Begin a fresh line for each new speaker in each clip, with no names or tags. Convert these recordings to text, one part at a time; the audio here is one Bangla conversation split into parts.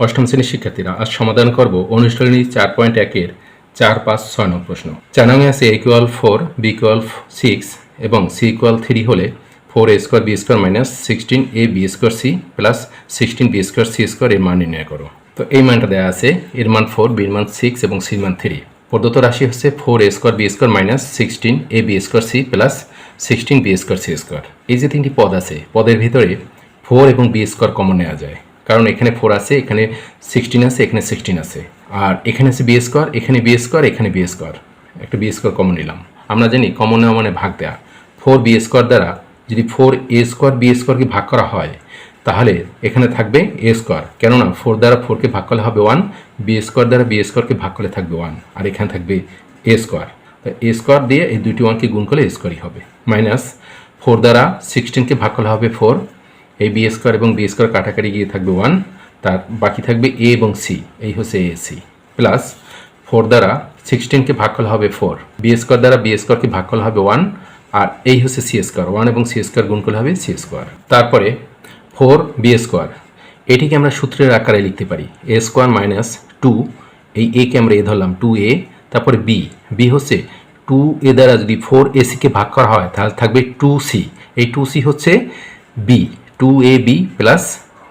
অষ্টম শ্রেণির শিক্ষার্থীরা, আজ সমাধান করব অনুশীলনী চার পয়েন্ট একের চার, পাঁচ, ছয় নং প্রশ্ন। চার নং আছে A equal four B equal six এবং সি ইকুয়াল থ্রি হলে four A square B square minus sixteen A B square C plus sixteen B square C square এর মান নির্ণয় করো। তো এই মানটা দেওয়া আছে, এর মান ফোর বির মান সিক্স এবং সির মান থ্রি প্রদত্ত রাশি হচ্ছে four A square B square minus sixteen A B square C plus sixteen B square C square এই যে তিনটি পদ আছে, পদের ভিতরে ফোর এবং বি স্কোয়ার কমন নেওয়া যায়। কারণ এখানে ফোর আছে, এখানে সিক্সটিন আছে, এখানে সিক্সটিন আছে। আর এখানে আছে বি স্কোয়ার এখানে বি স্কোয়ার এখানে বি স্কোয়ার একটা বি স্কোয়ার কমন নিলাম। আমরা জানি কমন নেওয়া মানে ভাগ দেওয়া ফোর বি স্কোয়ার দ্বারা যদি ফোর এ স্কোয়ার বি স্কোয়ারকে ভাগ করা হয়, তাহলে এখানে থাকবে এ স্কোয়ার কেননা ফোর দ্বারা ফোরকে ভাগ করলে হবে ওয়ান বি স্কোয়ার দ্বারা বি স্কোয়ারকে ভাগ করলে থাকবে ওয়ান আর এখানে থাকবে এ স্কোয়ার তো এ স্কোয়ার দিয়ে এই দুইটি ওয়ানকে গুণ করলে এ স্কোয়ারই হবে। মাইনাস ফোর দ্বারা সিক্সটিনকে ভাগ করলে হবে ফোর এই বি স্কোয়ার এবং বি স্কোয়ার কাটাকাটি গিয়ে থাকবে ওয়ান তার বাকি থাকবে এ এবং সি এই হচ্ছে এ সি প্লাস ফোর দ্বারা সিক্সটিনকে ভাগ করা হবে ফোর বি স্কোয়ার দ্বারা বি স্কোয়ারকে ভাগ করা হবে ওয়ান আর এই হচ্ছে সি স্কোয়ার ওয়ান এবং সি স্কোয়ার গুণ করলে হবে সি স্কোয়ার তারপরে ফোর বি স্কোয়ার এটিকে আমরা সূত্রের আকারে লিখতে পারি এ স্কোয়ার মাইনাস টু এই এ কে আমরা এ ধরলাম টু এ তারপরে বি বি হচ্ছে টু এ দ্বারা যদি ফোর এসিকে ভাগ করা হয়, তাহলে থাকবে টু সি এই টু সি হচ্ছে B two A B plus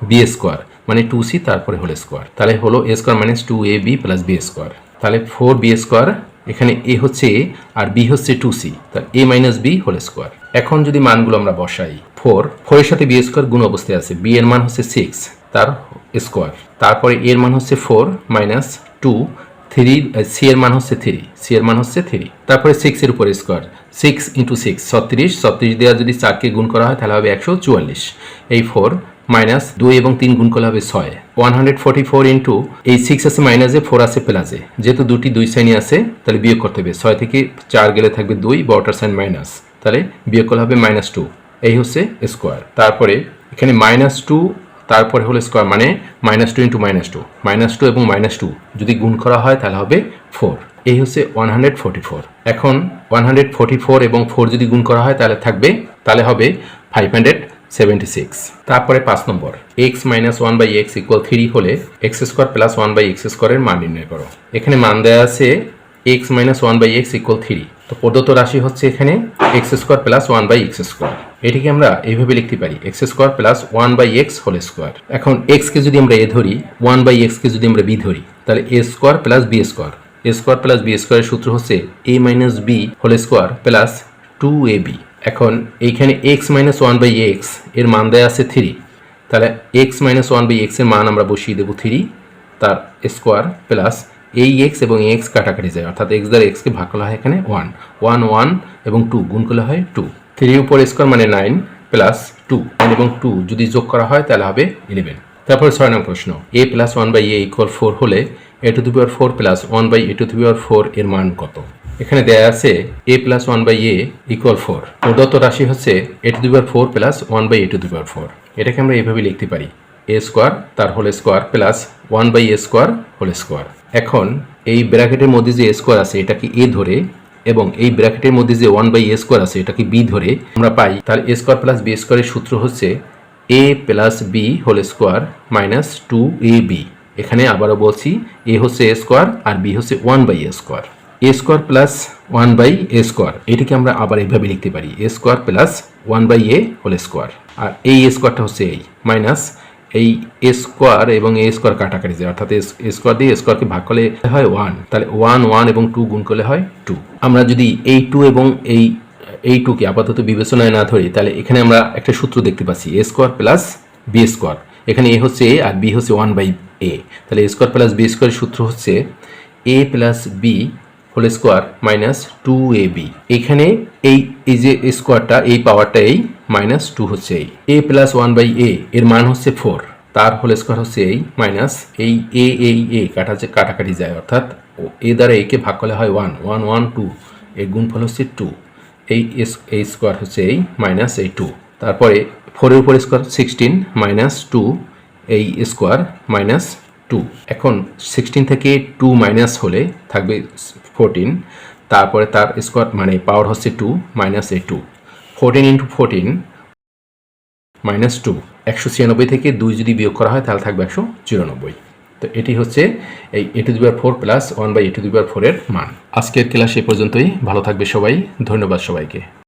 B square মানে টু সি তারপরে হোল স্কোয়ার তাহলে হলো A square minus two A B plus B square তাহলে ফোর বি স্কোয়ার এখানে এ হচ্ছে এ আর বি হচ্ছে টু সি তাহলে A minus B whole square এখন যদি মানগুলো আমরা বসাই ফোর ফোরের সাথে বি স্কোয়ার গুণ অবস্থায় আছে বি এর মান হচ্ছে সিক্স তার স্কোয়ার তারপরে এর মান হচ্ছে four minus two three C এর মান হচ্ছে থ্রি সি এর মান হচ্ছে থ্রি তারপরে সিক্সের উপর স্কোয়ার সিক্স ইন্টু সিক্স ছত্রিশ। ছত্রিশ দেওয়া যদি চারকে গুণ করা হয়, তাহলে হবে একশো চুয়াল্লিশ। এই ফোর মাইনাস দুই এবং তিন গুণ করলে হবে ছয়। One hundred forty four into এই সিক্স আছে মাইনাসে ফোর আছে প্লাসে যেহেতু দুটি দুই শ্রেণি আছে, তাহলে বিয়োগ করতে হবে। ছয় থেকে চার গেলে থাকবে দুই বড়টার সাইন মাইনাস তাহলে বিয়োগ করলে হবে মাইনাস টু এই হচ্ছে স্কোয়ার তারপরে এখানে মাইনাস টু তারপরে হলো স্কোয়ার মানে minus two into minus two minus two এবং মাইনাস টু যদি গুণ করা হয় তাহলে হবে ফোর এই হচ্ছে ওয়ান হান্ড্রেড ফোর্টি ফোর এখন ওয়ান হান্ড্রেড ফোর্টি ফোর এবং ফোর যদি গুণ করা হয় তাহলে থাকবে, তাহলে হবে ফাইভ হান্ড্রেড সেভেন্টি সিক্স তারপরে পাঁচ নম্বর X minus one by X equal three হলে X square plus one by X স্কোয়ারের মান নির্ণয় করো। এখানে মান দেওয়া আছে X minus one by X equal three তো প্রদত্ত রাশি হচ্ছে এখানে X square plus one by X square এটিকে আমরা এইভাবে লিখতে পারি X square plus one by X whole square এখন এক্সকে যদি আমরা এ ধরি ওয়ান বাই এক্সকে যদি আমরা বি ধরি, তাহলে A square plus B square A square plus B স্কোয়ারের সূত্র হচ্ছে A minus B whole square plus two A B এখন এইখানে এক্স মাইনাস ওয়ান বাই এক্সের মান দেওয়া আছে থ্রি তাহলে এক্স মাইনাস ওয়ান বাই এক্সের মান আমরা বসিয়ে দেবো থ্রি তার স্কোয়ার প্লাস এই এক্স এবং এক্স কাটাকাটি যায়। অর্থাৎ এক্স দ্বারা এক্সকে ভাগ করা হয় এখানে ওয়ান ওয়ান ওয়ান এবং টু গুণ করলে হয় টু থ্রি উপর স্কোয়ার মানে নাইন প্লাস টু এবং টু যদি যোগ করা হয়, তাহলে হবে ইলেভেন তারপর ছয় নম্বর প্রশ্ন। A plus one by A equal four হলে A to to power four plus one by A to to power four এর মান কত? এখানে দেয়া আছে A plus one by A equal four প্রদত্ত রাশি হচ্ছে A to to power four plus one by A to to power four এটাকে আমরা এইভাবে লিখতে পারি। এ স্কোয়ার তার whole square plus one by A square whole square এখন এই ব্র্যাকেটের মধ্যে যে স্কোয়ার আছে এটাকে এ ধরে? এবং এই ব্র্যাকেটের মধ্যে যে ওয়ান বাই এ স্কোয়ার আছে এটাকে বি ধরে? আমরা পাই, তাহলে এ স্কোয়ার প্লাস বি স্কোয়ারের সূত্র হচ্ছে A plus B whole square minus two A B এখানে আবারও বলছি এ হচ্ছে এ স্কোয়ার আর বি হচ্ছে one by A square A square plus one by A square এটিকে আমরা আবার এইভাবে লিখতে পারি A square plus one by A whole square আর এই স্কোয়ারটা হচ্ছে এই মাইনাস এই এ স্কোয়ার এবং এ স্কোয়ার কাটাকাটি যায় অর্থাৎ এ স্কোয়ার দিয়ে স্কোয়ারকে ভাগ করলে হয় ওয়ান তাহলে ওয়ান ওয়ান এবং টু গুণ করলে হয় টু আমরা যদি এই টু এবং এই এই টুকে আপাতত বিবেচনায় না ধরি, তাহলে এখানে আমরা একটা সূত্র দেখতে পাচ্ছি A square plus B square এখানে এ হচ্ছে এ আর বি হচ্ছে ওয়ান বাই এ তাহলে এ স্কোয়ার প্লাস বি স্কোয়ারের সূত্র হচ্ছে A plus B whole square minus two A B এখানে এই এই যে স্কোয়ারটা এই পাওয়ারটা এই মাইনাস টু হচ্ছে এই। A plus one by A এর মান হচ্ছে ফোর তার হোল স্কোয়ার হচ্ছে এই মাইনাস এই এ এই এ কাটা যে কাটাকাটি যায়, অর্থাৎ এ দ্বারা একে ভাগ করলে হয় ওয়ান ওয়ান ওয়ান টু এর গুণফল হচ্ছে টু এই এই স্কোয়ার হচ্ছে এই মাইনাস এই টু তারপরে ফোরের উপর স্কোয়ার সিক্সটিন মাইনাস টু এই স্কোয়ার মাইনাস টু এখন সিক্সটিন থেকে টু মাইনাস হলে থাকবে ফোরটিন তারপরে তার স্কোয়ার মানে পাওয়ার হচ্ছে টু মাইনাস এই two fourteen into fourteen minus two একশো ছিয়ানব্বই থেকে দুই যদি বিয়োগ করা হয়, তাহলে থাকবে একশো চুরানব্বই। তো এটি হচ্ছে এই এ টু দুবার four plus one by A to দুবার ফোরের মান। আজকের ক্লাস এ পর্যন্তই। ভালো থাকবে সবাই। ধন্যবাদ সবাইকে।